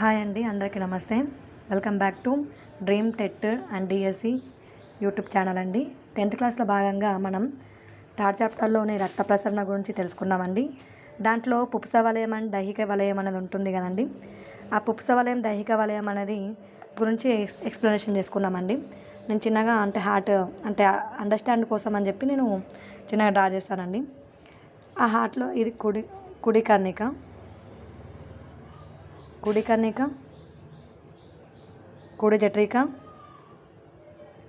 Hi అండి అందరికీ నమస్తే. Welcome back to dream TET and DSC YouTube channel అండి. టెన్త్ క్లాస్లో భాగంగా మనం థర్డ్ చాప్టర్లోని రక్త ప్రసరణ గురించి తెలుసుకున్నామండి దాంట్లో పుప్స వలయం అండ్ దైహిక వలయం అనేది ఉంటుంది కదండి. ఆ పుప్స వలయం దైహిక వలయం అనేది గురించి ఎక్స్ప్లెనేషన్ చేసుకున్నామండి నేను చిన్నగా అంటే హార్ట్ అంటే అండర్స్టాండ్ కోసం అని చెప్పి నేను చిన్నగా డ్రా చేస్తానండి. ఆ హార్ట్లో ఇది కుడి కుడి కర్ణిక. కుడికర్ణిక కుడి జట్రిక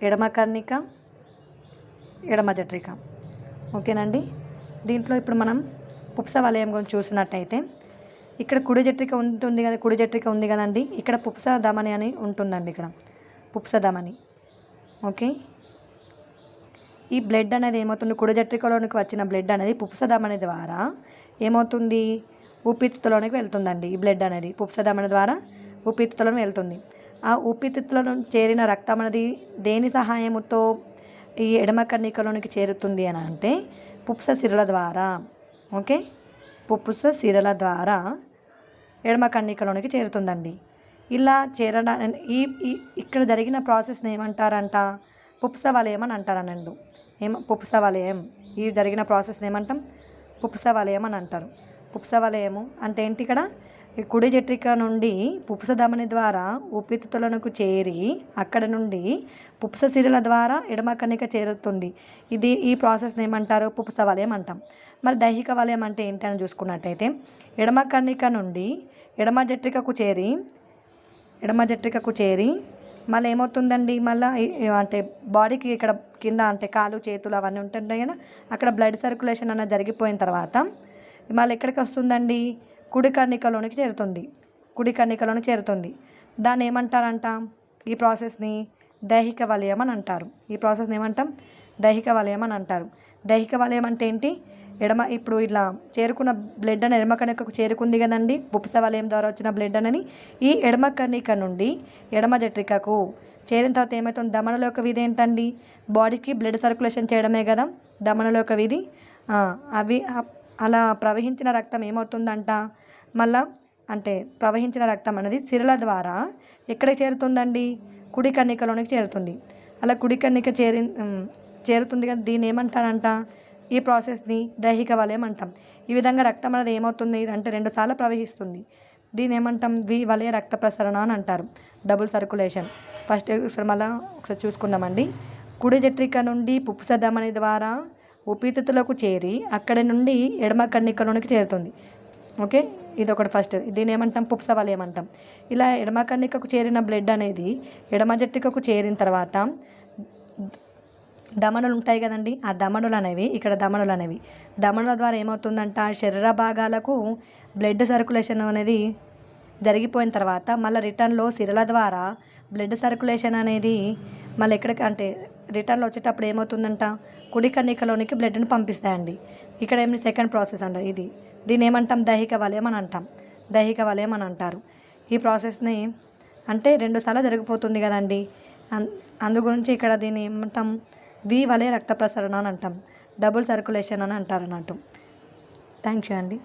ఎడమ కర్ణిక ఎడమ జట్రిక ఓకేనండి? దీంట్లో ఇప్పుడు మనం పుప్స వలయం గురించి చూసినట్టయితే ఇక్కడ కుడి జట్రిక ఉంటుంది కదా కుడి జట్రిక ఉంది కదండి ఇక్కడ పుప్స దమని అని ఉంటుందండి ఇక్కడ. పుప్స దమని ఓకే? ఈ బ్లడ్ అనేది ఏమవుతుంది? కుడి జట్రికలోనికి వచ్చిన బ్లడ్ అనేది పుప్స దమని ద్వారా ఏమవుతుంది? ఊపిరితిత్తులోనికి వెళ్తుందండి. ఈ బ్లడ్ అనేది పుప్సదమన ద్వారా ఊపిరితిత్తులను వెళ్తుంది. ఆ ఊపిరితిత్తులను చేరిన రక్తం అనేది దేని సహాయముతో ఈ ఎడమ కన్నికలోనికి చేరుతుంది అని అంటే పుప్స సిరల ద్వారా. ఓకే? పుప్స సిరల ద్వారా ఎడమ కన్నికలోనికి చేరుతుందండి. ఇలా చేరడా ఈ ఇక్కడ జరిగిన ప్రాసెస్ని ఏమంటారంట? పుప్స వలయం అని అంటారు ఏం పుప్స వలయం ఈ జరిగిన ప్రాసెస్ని ఏమంటాం? పుప్స వలయం అని అంటారు. పుప్సవలయము. అంటే ఏంటి ఇక్కడ? ఈ కుడి జట్రిక నుండి పుప్సధమని ద్వారా ఉపితులకు చేరి అక్కడ నుండి పుప్స సిరుల ద్వారా ఎడమ కణిక చేరుతుంది. ఇది ఈ ప్రాసెస్ని ఏమంటారు? పుప్స వలయం అంటాం. మరి దైహిక వలయం అంటే ఏంటి అని చూసుకున్నట్టయితే ఎడమ కణిక నుండి ఎడమ జట్రికకు చేరి ఎడమ జట్రికకు చేరి మళ్ళీ ఏమవుతుందండి? మళ్ళీ అంటే బాడీకి ఇక్కడ కింద అంటే కాలు చేతులు అవన్నీ ఉంటుంటాయి కదా? అక్కడ బ్లడ్ సర్క్యులేషన్ అన్నది జరిగిపోయిన తర్వాత మళ్ళీ ఎక్కడికి వస్తుందండి? కుడి కన్నికలోనికి చేరుతుంది. కుడి కన్నికలోని చేరుతుంది. దాన్ని ఏమంటారంట? ఈ ప్రాసెస్ని దైహిక వలయం అని అంటారు. ఈ ప్రాసెస్ని ఏమంటాం? దైహిక వలయం అని అంటారు. దైహిక వలయం అంటే ఏంటి? ఎడమ ఇప్పుడు ఇట్లా చేరుకున్న బ్లడ్ అని ఎడమ కణికకు చేరుకుంది కదండి? బుప్స వలయం ద్వారా వచ్చిన బ్లడ్ అనేది ఈ ఎడమ కణిక నుండి ఎడమ జట్రికకు చేరిన తర్వాత ఏమవుతుంది దమనలోక విధి ఏంటండి? బాడీకి బ్లడ్ సర్క్యులేషన్ చేయడమే కదా? దమనలో విధి. అవి అలా ప్రవహించిన రక్తం ఏమవుతుందంట? మళ్ళా అంటే ప్రవహించిన రక్తం అనేది సిరల ద్వారా ఎక్కడ చేరుతుందండి? కుడి కన్నికలోనికి చేరుతుంది. అలా కుడి కన్నిక చేరి చేరుతుంది కదా దీన్ని ఏమంటారంట? ఈ ప్రాసెస్ని దైహిక వలయం అంటాం ఈ విధంగా రక్తం అనేది ఏమవుతుంది? అంటే రెండుసార్లు ప్రవహిస్తుంది. దీని ఏమంటాం? వి వలయ రక్త ప్రసరణ అని అంటారు. డబుల్ సర్కులేషన్ ఫస్ట్ ఒకసారి మళ్ళీ ఒకసారి చూసుకున్నామండి కుడి జట్రిక నుండి పుప్పు పుప్సధమని ద్వారా ఊపిరితిత్తులకు చేరి అక్కడి నుండి ఎడమ కన్నికలోనికి చేరుతుంది. ఓకే? ఇది ఒకటి ఫస్ట్. దీని ఏమంటాం? పుప్సవాలు ఏమంటాం? ఇలా ఎడమ కన్నికకు చేరిన బ్లడ్ అనేది ఎడమ జట్టికకు చేరిన తర్వాత దమనులు ఉంటాయి కదండి. ఆ దమనులు అనేవి ఇక్కడ దమనులు అనేవి. దమనుల ద్వారా ఏమవుతుందంట? శరీర భాగాలకు బ్లడ్ సర్కులేషన్ అనేది జరిగిపోయిన తర్వాత మళ్ళీ రిటర్న్లో సిరల ద్వారా బ్లడ్ సర్కులేషన్ అనేది మళ్ళీ ఎక్కడికి అంటే రిటర్న్లో వచ్చేటప్పుడు ఏమవుతుందంట? కుడి కన్నికలోనికి బ్లడ్ని పంపిస్తాయండి. ఇక్కడ ఏమి సెకండ్ ప్రాసెస్ అంట ఇది. దీన్ని ఏమంటాం? దైహిక వలయం అని అంటాం. దైహిక వలయం అని అంటారు. ఈ ప్రాసెస్ని అంటే రెండుసార్లు జరిగిపోతుంది కదండి. అందు గురించి ఇక్కడ దీన్ని ఏమంటాం? వి వలయ రక్త ప్రసరణ అని అంటాం. డబుల్ సర్కులేషన్ అని అంటారు అన్నట్టు థ్యాంక్ యూ అండి.